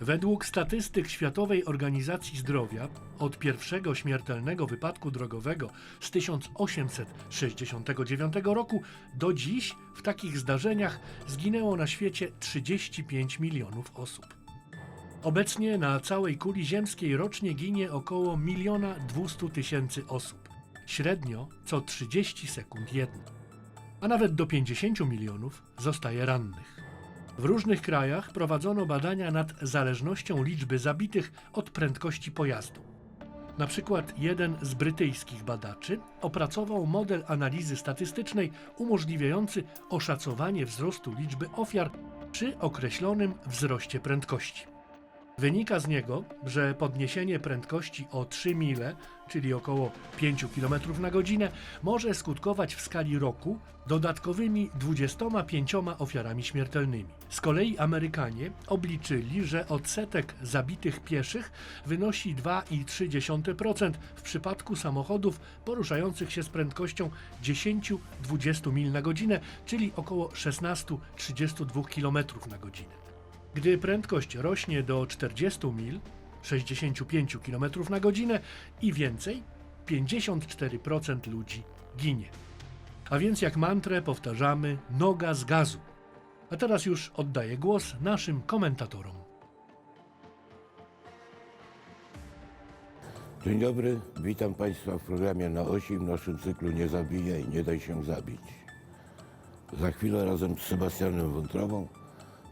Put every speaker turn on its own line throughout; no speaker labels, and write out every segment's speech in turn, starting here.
Według statystyk Światowej Organizacji Zdrowia od pierwszego śmiertelnego wypadku drogowego z 1869 roku do dziś w takich zdarzeniach zginęło na świecie 35 milionów osób. Obecnie na całej kuli ziemskiej rocznie ginie około 1 200 tysięcy osób. Średnio co 30 sekund jedno. A nawet do 50 milionów zostaje rannych. W różnych krajach prowadzono badania nad zależnością liczby zabitych od prędkości pojazdu. Na przykład jeden z brytyjskich badaczy opracował model analizy statystycznej umożliwiający oszacowanie wzrostu liczby ofiar przy określonym wzroście prędkości. Wynika z niego, że podniesienie prędkości o 3 mile, czyli około 5 km na godzinę, może skutkować w skali roku dodatkowymi 25 ofiarami śmiertelnymi. Z kolei Amerykanie obliczyli, że odsetek zabitych pieszych wynosi 2,3% w przypadku samochodów poruszających się z prędkością 10-20 mil na godzinę, czyli około 16-32 km na godzinę. Gdy prędkość rośnie do 40 mil, 65 km na godzinę i więcej, 54% ludzi ginie. A więc jak mantrę powtarzamy noga z gazu. A teraz już oddaję głos naszym komentatorom.
Dzień dobry, witam Państwa w programie na osi w naszym cyklu Nie zabijaj, nie daj się zabić. Za chwilę razem z Sebastianem Wątrobą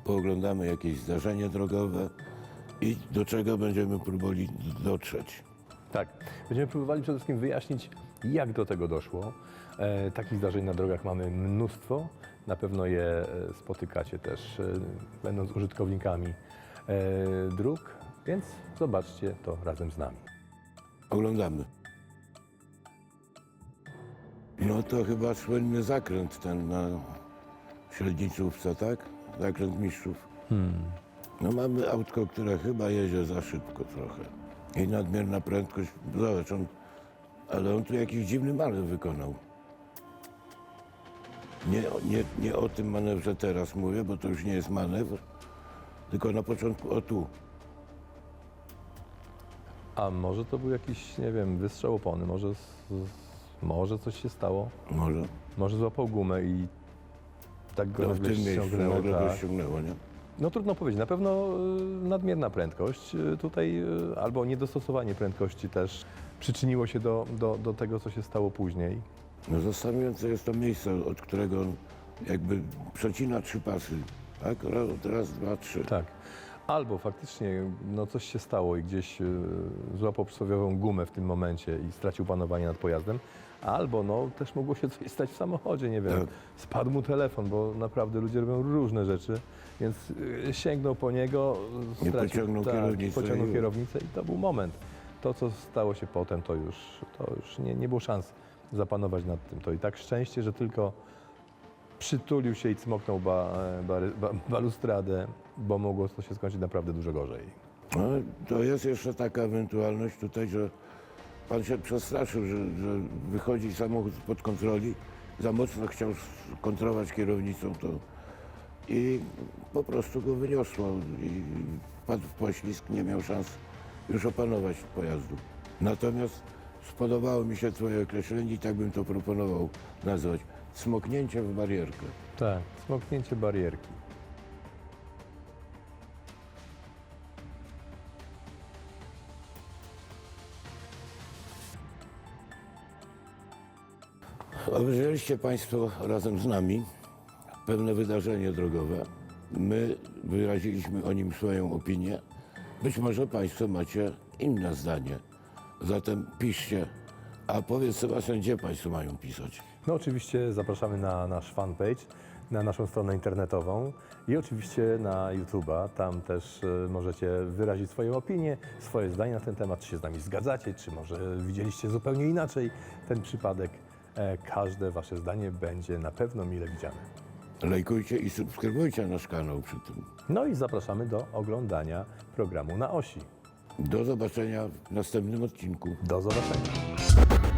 pooglądamy jakieś zdarzenie drogowe i do czego będziemy próbowali dotrzeć.
Tak. Będziemy próbowali przede wszystkim wyjaśnić, jak do tego doszło. E, takich zdarzeń na drogach mamy mnóstwo. Na pewno je e, spotykacie też, e, będąc użytkownikami e, dróg, więc zobaczcie to razem z nami.
Oglądamy. No to chyba słynny zakręt ten na średnicówce, tak? Zakręt mistrzów. No mamy autko, które chyba jedzie za szybko trochę. I nadmierna prędkość, zobacz, on, ale on tu jakiś dziwny manewr wykonał. Nie, nie, nie o tym manewrze teraz mówię, bo to już nie jest manewr, tylko na początku o tu.
A może to był jakiś, nie wiem, wystrzał opony, może, z, z, może coś się stało,
Może.
może złapał gumę i tak go
No, w tym miejscu
ściągnęło.
nagle go
Tak.
ściągnęło, nie?
No trudno powiedzieć. Na pewno y, nadmierna prędkość y, tutaj y, albo niedostosowanie prędkości też przyczyniło się do, do, do tego, co się stało później.
No zastanawiające jest to miejsce, od którego on jakby przecina trzy pasy. Tak? Raz, raz dwa, trzy.
Tak. Albo faktycznie no, coś się stało i gdzieś y, złapał przysłowiową gumę w tym momencie i stracił panowanie nad pojazdem. Albo no, też mogło się coś stać w samochodzie, nie wiem,
Tak.
spadł mu telefon, bo naprawdę ludzie robią różne rzeczy, więc y, sięgnął po niego,
Nie pociągnął
tak,
kierownicę
pociągnął
i-
kierownicę i to był moment. To, co stało się potem, to już, to już nie, nie było szans zapanować nad tym. To i tak szczęście, że tylko przytulił się i cmoknął ba, bary- ba, balustradę, bo mogło to się skończyć naprawdę dużo gorzej.
No, to jest jeszcze taka ewentualność tutaj, że pan się przestraszył, że, że wychodzi samochód spod kontroli, za mocno chciał kontrolować kierownicą to i po prostu go wyniosło i wpadł w poślizg, nie miał szans już opanować pojazdu. Natomiast spodobało mi się twoje określenie i tak bym to proponował nazwać. Smoknięcie w barierkę.
Tak, smoknięcie barierki.
Obejrzeliście Państwo razem z nami pewne wydarzenie drogowe. My wyraziliśmy o nim swoją opinię. Być może Państwo macie inne zdanie. Zatem piszcie. A powiedz Sebastian, gdzie Państwo mają pisać?
No oczywiście zapraszamy na nasz fanpage, na naszą stronę internetową i oczywiście na YouTube'a. Tam też e, możecie wyrazić swoją opinię, swoje zdanie na ten temat, czy się z nami zgadzacie, czy może widzieliście zupełnie inaczej ten przypadek. E, Każde Wasze zdanie będzie na pewno mile widziane.
Lajkujcie i subskrybujcie nasz kanał przy tym.
No i zapraszamy do oglądania programu na osi.
Do zobaczenia w następnym odcinku.
Do zobaczenia.